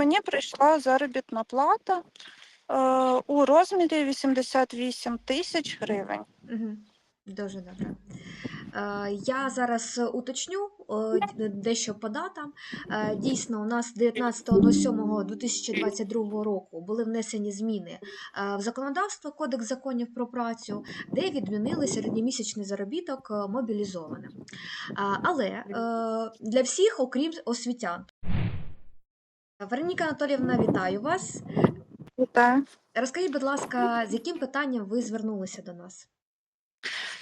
мені прийшла заробітна плата е, у розмірі 88 тисяч гривень. Угу. Дуже добре. Е, Я зараз уточню дещо по датам. Е, Дійсно, у нас 19.07.2022 року були внесені зміни е, в законодавство Кодекс законів про працю, де відмінили середньомісячний заробіток мобілізованим. Але для всіх, окрім освітян. Вероніка Анатоліївна, вітаю вас. Вітаю. Розкажіть, будь ласка, з яким питанням ви звернулися до нас?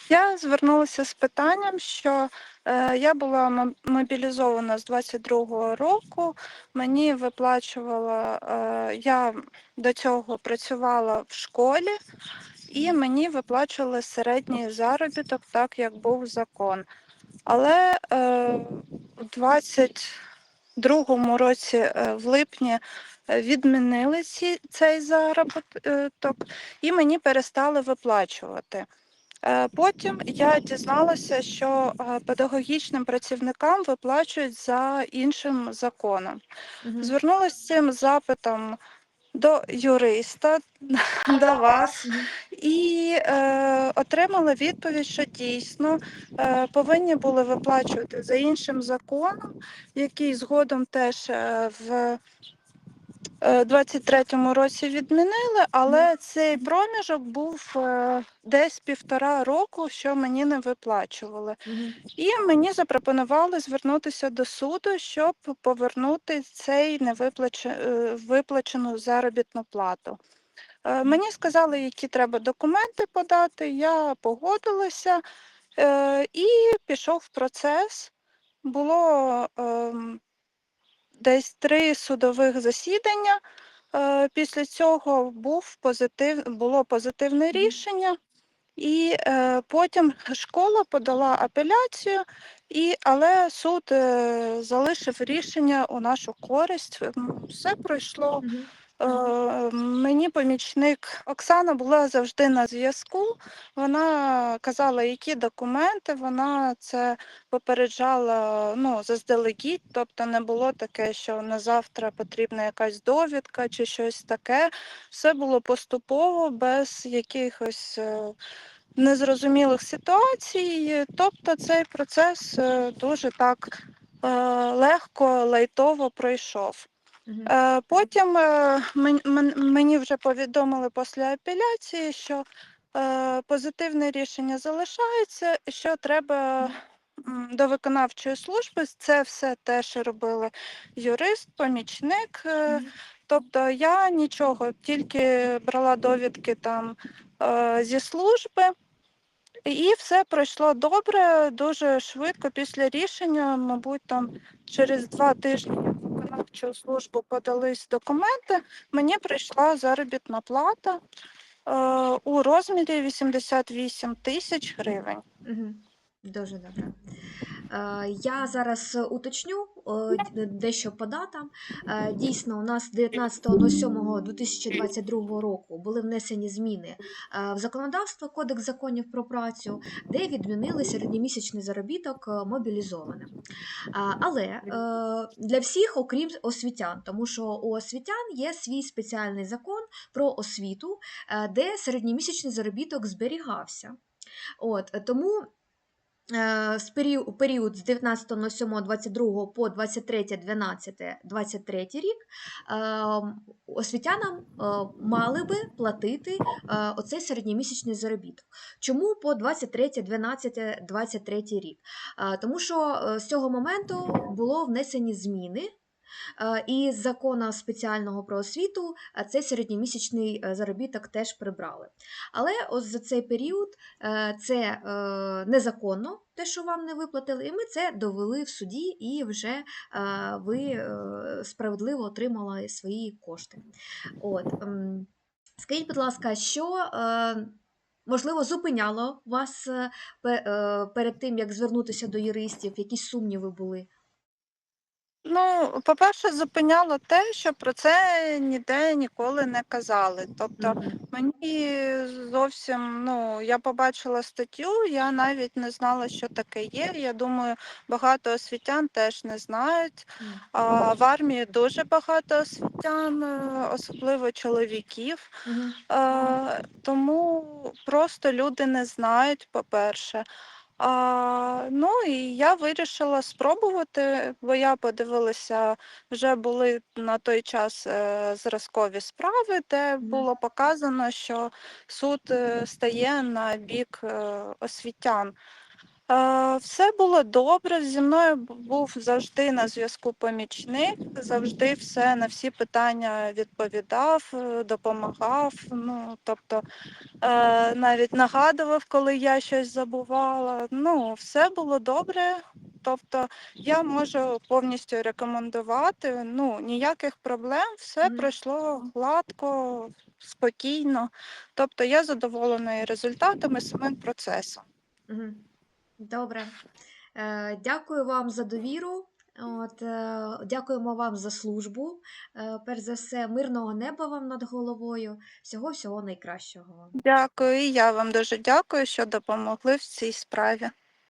Я звернулася з питанням, що е, я була мобілізована з 22-го року. Мені виплачувала, е, я до цього працювала в школі, і мені виплачували середній заробіток, так як був закон. Але е, 20 другому році, е, в липні, е, відмінили цей заробіток е, і мені перестали виплачувати. Потім я дізналася, що педагогічним працівникам виплачують за іншим законом. Звернулася з цим запитом до юриста, до вас, і е, отримала відповідь, що дійсно е, повинні були виплачувати за іншим законом, який згодом теж е, в 23-му році відмінили, але цей проміжок був е, десь півтора року, що мені не виплачували. Мгм. І мені запропонували звернутися до суду, щоб повернути цей невиплачену виплачену заробітну плату. Е, Мені сказали, які треба документи подати. Я погодилася е, і пішов процес. Було ем, десь три судових засідання. Е, Після цього був позитив, було позитивне рішення, і е, потім школа подала апеляцію, і, але суд е, залишив рішення у нашу користь. Все пройшло. Е, Мені помічник Оксана була завжди на зв'язку. Вона казала, які документи. Вона це попереджала ну, заздалегідь, тобто не було таке, що на завтра потрібна якась довідка чи щось таке. Все було поступово, без якихось е, незрозумілих ситуацій. Тобто цей процес е, дуже так легко, лайтово пройшов. Е, Потім е, мен- мен- мені вже повідомили після апеляції, що е, позитивне рішення залишається, що треба до виконавчої служби. Це все теж робили юрист, помічник. е, Тобто я нічого, тільки брала довідки там е, зі служби. І все пройшло добре, дуже швидко після рішення, мабуть, там через два тижні виконавчу службу подались документи. Мені прийшла заробітна плата е, у розмірі 88 тисяч гривень. Угу. Дуже добре. Е, Я зараз уточню дещо по датам. Е, Дійсно, у нас 19.07.2022 року були внесені зміни е, в законодавство Кодекс законів про працю, де відмінили середньомісячний заробіток е, мобілізованим. Але для всіх, окрім освітян, тому що у освітян є свій спеціальний закон про освіту, де середньомісячний заробіток зберігався. От, тому з період, період з 19.07.22 по 23.12.23 рік е, освітянам е, мали би платити е, оцей середньомісячний заробіток. Чому по 23.12.23 рік? Е, Тому що е, з цього моменту було внесені зміни. Е, І з закону спеціального про освіту е, цей середньомісячний е, заробіток теж прибрали. Але ось за цей період це незаконно, те, що вам не виплатили, і ми це довели в суді, і вже ви справедливо отримали свої кошти. От, ем, скажіть, будь ласка, що можливо зупиняло вас пе- перед тим, як звернутися до юристів, якісь сумніви були? Ну, по-перше, зупиняло те, що про це ніде ніколи не казали. Тобто мені зовсім, ну, я побачила статтю, я навіть не знала, що таке є. Я думаю, багато освітян теж не знають. А в армії дуже багато освітян, е, особливо чоловіків. Мгм. Е, тому просто люди не знають, по-перше. А, ну і я вирішила спробувати, бо я подивилася, вже були на той час е, зразкові справи, де було показано, що суд е, стає на бік е, освітян. Е, все було добре. Зі мною був завжди на зв'язку помічник, завжди все на всі питання відповідав, е, допомагав. Ну, тобто Е, навіть нагадував, коли я щось забувала. Ну, все було добре. Тобто я можу повністю рекомендувати. Ну, ніяких проблем, все пройшло гладко, спокійно. Тобто я задоволена і результатами самим процесом. Добре. Е, Дякую вам за довіру. От, е, дякуємо вам за службу. Е, Перш за все, мирного неба вам над головою. Всього всього найкращого. Дякую, і я вам дуже дякую, що допомогли в цій справі.